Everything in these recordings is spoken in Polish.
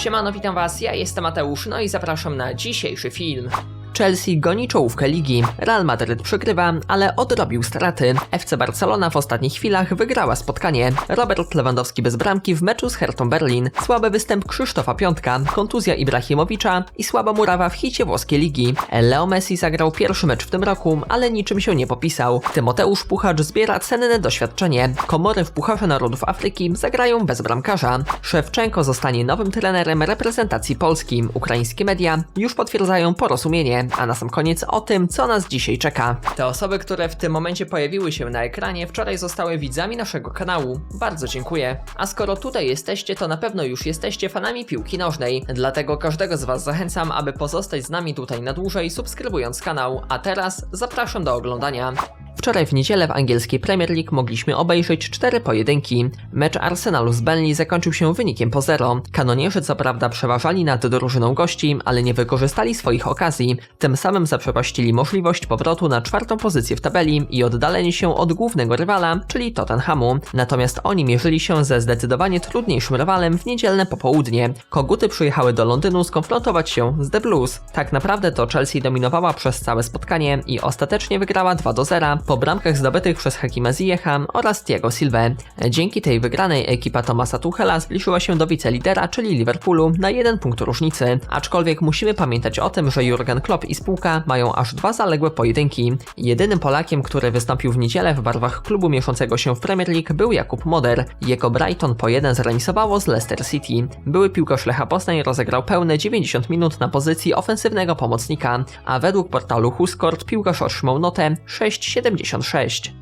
Siemano, witam was, ja jestem Mateusz, no i zapraszam na dzisiejszy film. Chelsea goni czołówkę ligi, Real Madryt przegrywa, ale odrobił straty. FC Barcelona w ostatnich chwilach wygrała spotkanie. Robert Lewandowski bez bramki w meczu z Hertą Berlin, słaby występ Krzysztofa Piątka, kontuzja Ibrahimowicza i słaba murawa w hicie włoskiej ligi. Leo Messi zagrał pierwszy mecz w tym roku, ale niczym się nie popisał. Tymoteusz Puchacz zbiera cenne doświadczenie. Komory w Pucharze Narodów Afryki zagrają bez bramkarza. Szewczenko zostanie nowym trenerem reprezentacji Polski. Ukraińskie media już potwierdzają porozumienie, a na sam koniec o tym, co nas dzisiaj czeka. Te osoby, które w tym momencie pojawiły się na ekranie, wczoraj zostały widzami naszego kanału. Bardzo dziękuję. A skoro tutaj jesteście, to na pewno już jesteście fanami piłki nożnej. Dlatego każdego z Was zachęcam, aby pozostać z nami tutaj na dłużej, subskrybując kanał. A teraz zapraszam do oglądania. Wczoraj w niedzielę w angielskiej Premier League mogliśmy obejrzeć cztery pojedynki. Mecz Arsenalu z Burnley zakończył się wynikiem po zero. Kanonierzy co prawda przeważali nad drużyną gości, ale nie wykorzystali swoich okazji. Tym samym zaprzepaścili możliwość powrotu na czwartą pozycję w tabeli i oddaleni się od głównego rywala, czyli Tottenhamu. Natomiast oni mierzyli się ze zdecydowanie trudniejszym rywalem w niedzielne popołudnie. Koguty przyjechały do Londynu skonfrontować się z The Blues. Tak naprawdę to Chelsea dominowała przez całe spotkanie i ostatecznie wygrała 2 do 0 po bramkach zdobytych przez Hakima Ziyecha oraz Thiago Silva. Dzięki tej wygranej ekipa Tomasa Tuchela zbliżyła się do wicelidera, czyli Liverpoolu, na jeden punkt różnicy. Aczkolwiek musimy pamiętać o tym, że Jurgen Klopp i spółka mają aż dwa zaległe pojedynki. Jedynym Polakiem, który wystąpił w niedzielę w barwach klubu mieszczącego się w Premier League był Jakub Moder. Jego Brighton po jeden zremisowało z Leicester City. Były piłkarz Lecha Poznań rozegrał pełne 90 minut na pozycji ofensywnego pomocnika, a według portalu Huskort piłkarz otrzymał notę 6,76.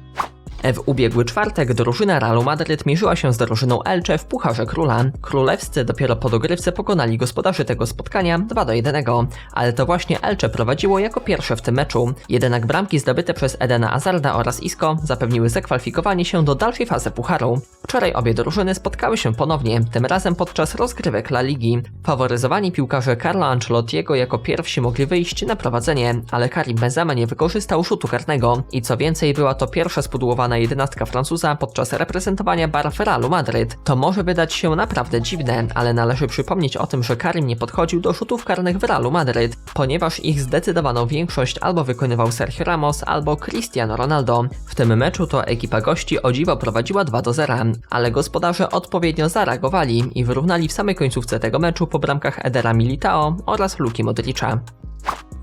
W ubiegły czwartek drużyna Realu Madryt mierzyła się z drużyną Elche w Pucharze Króla. Królewscy dopiero po dogrywce pokonali gospodarzy tego spotkania 2 do 1, ale to właśnie Elche prowadziło jako pierwsze w tym meczu. Jednak bramki zdobyte przez Edena Azarda oraz Isco zapewniły zakwalifikowanie się do dalszej fazy Pucharu. Wczoraj obie drużyny spotkały się ponownie, tym razem podczas rozgrywek La Ligi. Faworyzowani piłkarze Carlo Ancelottiego jako pierwsi mogli wyjść na prowadzenie, ale Karim Benzema nie wykorzystał rzutu karnego i co więcej była to pierwsza spudłowana jedenastka Francuza podczas reprezentowania barw Realu Madryt. To może wydać się naprawdę dziwne, ale należy przypomnieć o tym, że Karim nie podchodził do rzutów karnych w Realu Madryt, ponieważ ich zdecydowaną większość albo wykonywał Sergio Ramos, albo Cristiano Ronaldo. W tym meczu to ekipa gości o dziwo prowadziła 2 do 0, ale gospodarze odpowiednio zareagowali i wyrównali w samej końcówce tego meczu po bramkach Edera Militao oraz Luki Modricza.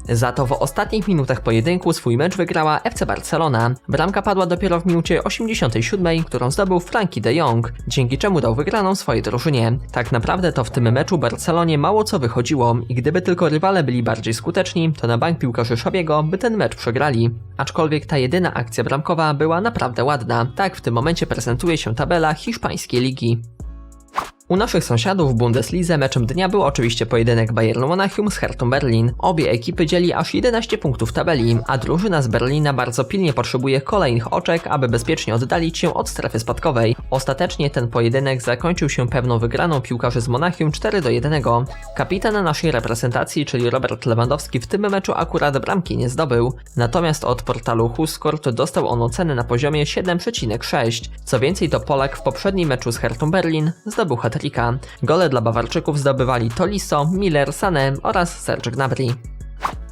Za to w ostatnich minutach pojedynku swój mecz wygrała FC Barcelona. Bramka padła dopiero w minucie 87, którą zdobył Frankie de Jong, dzięki czemu dał wygraną swojej drużynie. Tak naprawdę to w tym meczu Barcelonie mało co wychodziło i gdyby tylko rywale byli bardziej skuteczni, to na bank piłkarzy Szabiego by ten mecz przegrali. Aczkolwiek ta jedyna akcja bramkowa była naprawdę ładna. Tak w tym momencie prezentuje się tabela hiszpańskiej ligi. U naszych sąsiadów w Bundeslidze meczem dnia był oczywiście pojedynek Bayernu Monachium z Hertą Berlin. Obie ekipy dzieli aż 11 punktów tabeli, a drużyna z Berlina bardzo pilnie potrzebuje kolejnych oczek, aby bezpiecznie oddalić się od strefy spadkowej. Ostatecznie ten pojedynek zakończył się pewną wygraną piłkarzy z Monachium 4 do 1. Kapitan naszej reprezentacji, czyli Robert Lewandowski w tym meczu akurat bramki nie zdobył, natomiast od portalu Huskort dostał on ocenę na poziomie 7,6. Co więcej to Polak w poprzednim meczu z Hertą Berlin zdobył hat Gole dla Bawarczyków zdobywali Tolisso, Miller, Sané oraz Serge Gnabry.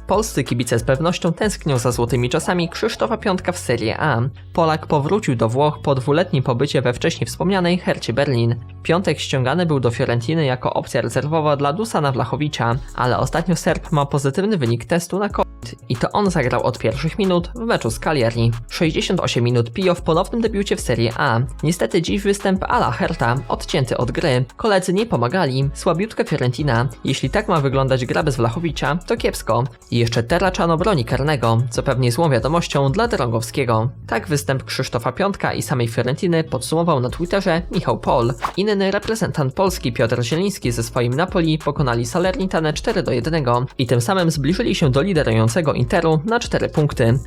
Polscy kibice z pewnością tęsknią za złotymi czasami Krzysztofa Piątka w Serie A. Polak powrócił do Włoch po dwuletnim pobycie we wcześniej wspomnianej Hercie Berlin. Piątek ściągany był do Fiorentiny jako opcja rezerwowa dla Dusana Wlachowicza, ale ostatnio Serb ma pozytywny wynik testu na COVID i to on zagrał od pierwszych minut w meczu z Cagliari. 68 minut Pio w ponownym debiucie w Serie A. Niestety dziś występ ala Herta, odcięty od gry. Koledzy nie pomagali, słabiutka Fiorentina. Jeśli tak ma wyglądać gra bez Wlachowicza, to kiepsko. I jeszcze Terraczano broni karnego, co pewnie złą wiadomością dla Drągowskiego. Tak występ Krzysztofa Piątka i samej Fiorentiny podsumował na Twitterze Michał Pol. Inny reprezentant Polski Piotr Zieliński ze swoim Napoli pokonali Salernitane 4 do 1 i tym samym zbliżyli się do liderującego Interu na 4 punkty.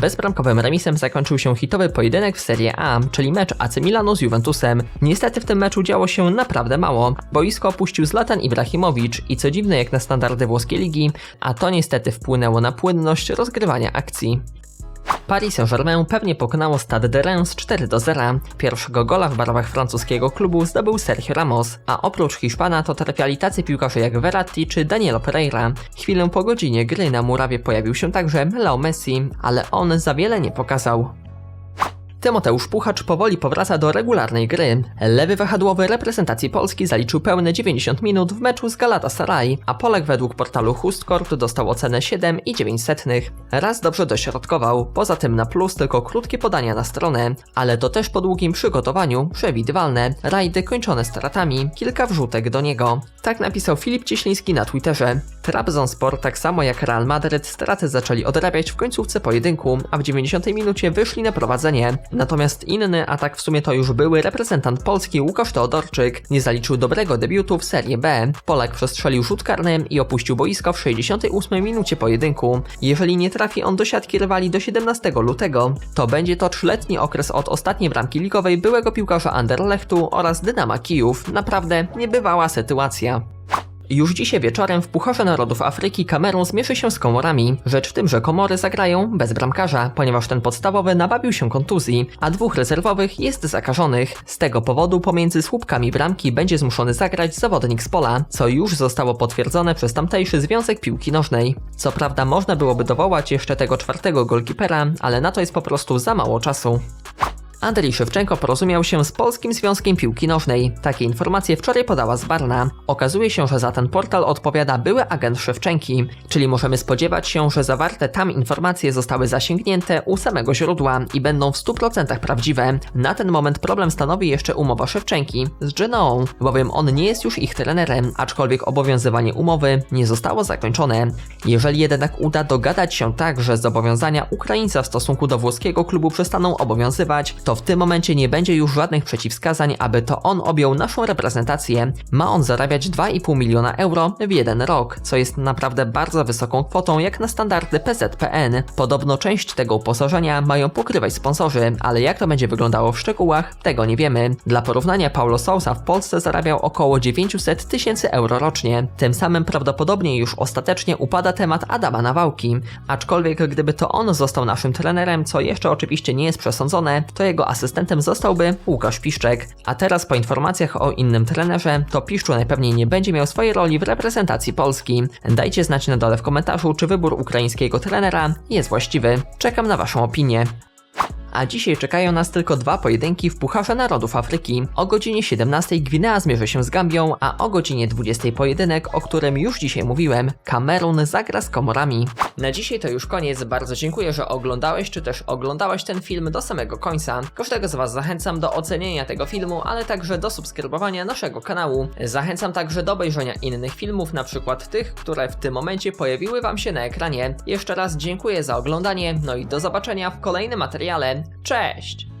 Bezbramkowym remisem zakończył się hitowy pojedynek w Serie A, czyli mecz AC Milanu z Juventusem. Niestety w tym meczu działo się naprawdę mało. Boisko opuścił Zlatan Ibrahimowicz i co dziwne jak na standardy włoskiej ligi, a to niestety wpłynęło na płynność rozgrywania akcji. Paris Saint-Germain pewnie pokonało Stade de Reims 4 do 0. Pierwszego gola w barwach francuskiego klubu zdobył Sergio Ramos, a oprócz Hiszpana to trafiali tacy piłkarze jak Verratti czy Danielo Pereira. Chwilę po godzinie gry na murawie pojawił się także Leo Messi, ale on za wiele nie pokazał. Tymoteusz Puchacz powoli powraca do regularnej gry. Lewy wahadłowy reprezentacji Polski zaliczył pełne 90 minut w meczu z Galatasaray, a Polek według portalu Hustcourt dostał ocenę 7,9. Raz dobrze dośrodkował, poza tym na plus tylko krótkie podania na stronę, ale to też po długim przygotowaniu przewidywalne, rajdy kończone stratami, kilka wrzutek do niego. Tak napisał Filip Cieśliński na Twitterze. Trabzonspor, tak samo jak Real Madryt, straty zaczęli odrabiać w końcówce pojedynku, a w 90 minucie wyszli na prowadzenie. Natomiast inny, a tak w sumie to już były reprezentant Polski Łukasz Teodorczyk, nie zaliczył dobrego debiutu w Serie B. Polak przestrzelił rzut karny i opuścił boisko w 68 minucie pojedynku. Jeżeli nie trafi on do siatki rywali do 17 lutego, to będzie to trzyletni okres od ostatniej bramki ligowej byłego piłkarza Anderlechtu oraz Dynama Kijów. Naprawdę niebywała sytuacja. Już dzisiaj wieczorem w Pucharze Narodów Afryki Kamerun zmierzy się z Komorami. Rzecz w tym, że Komory zagrają bez bramkarza, ponieważ ten podstawowy nabawił się kontuzji, a dwóch rezerwowych jest zakażonych. Z tego powodu pomiędzy słupkami bramki będzie zmuszony zagrać zawodnik z pola, co już zostało potwierdzone przez tamtejszy Związek Piłki Nożnej. Co prawda można byłoby dowołać jeszcze tego czwartego golkipera, ale na to jest po prostu za mało czasu. Andrzej Szewczenko porozumiał się z Polskim Związkiem Piłki Nożnej. Takie informacje wczoraj podała Zwarna. Okazuje się, że za ten portal odpowiada były agent Szewczenki, czyli możemy spodziewać się, że zawarte tam informacje zostały zasięgnięte u samego źródła i będą w 100% prawdziwe. Na ten moment problem stanowi jeszcze umowa Szewczenki z Genoą, bowiem on nie jest już ich trenerem, aczkolwiek obowiązywanie umowy nie zostało zakończone. Jeżeli jednak uda dogadać się tak, że zobowiązania Ukraińca w stosunku do włoskiego klubu przestaną obowiązywać, to w tym momencie nie będzie już żadnych przeciwwskazań, aby to on objął naszą reprezentację. Ma on zarabiać 2,5 miliona euro w jeden rok, co jest naprawdę bardzo wysoką kwotą jak na standardy PZPN. Podobno część tego uposażenia mają pokrywać sponsorzy, ale jak to będzie wyglądało w szczegółach, tego nie wiemy. Dla porównania Paulo Sousa w Polsce zarabiał około 900 tysięcy euro rocznie. Tym samym prawdopodobnie już ostatecznie upada temat Adama Nawałki. Aczkolwiek gdyby to on został naszym trenerem, co jeszcze oczywiście nie jest przesądzone, to asystentem zostałby Łukasz Piszczek. A teraz po informacjach o innym trenerze, to Piszczu najpewniej nie będzie miał swojej roli w reprezentacji Polski. Dajcie znać na dole w komentarzu, czy wybór ukraińskiego trenera jest właściwy. Czekam na Waszą opinię. A dzisiaj czekają nas tylko dwa pojedynki w Pucharze Narodów Afryki. O godzinie 17 Gwinea zmierzy się z Gambią, a o godzinie 20 pojedynek, o którym już dzisiaj mówiłem, Kamerun zagra z Komorami. Na dzisiaj to już koniec, bardzo dziękuję, że oglądałeś czy też oglądałeś ten film do samego końca. Każdego z Was zachęcam do ocenienia tego filmu, ale także do subskrybowania naszego kanału. Zachęcam także do obejrzenia innych filmów, na przykład tych, które w tym momencie pojawiły Wam się na ekranie. Jeszcze raz dziękuję za oglądanie, no i do zobaczenia w kolejnym materiale. Cześć!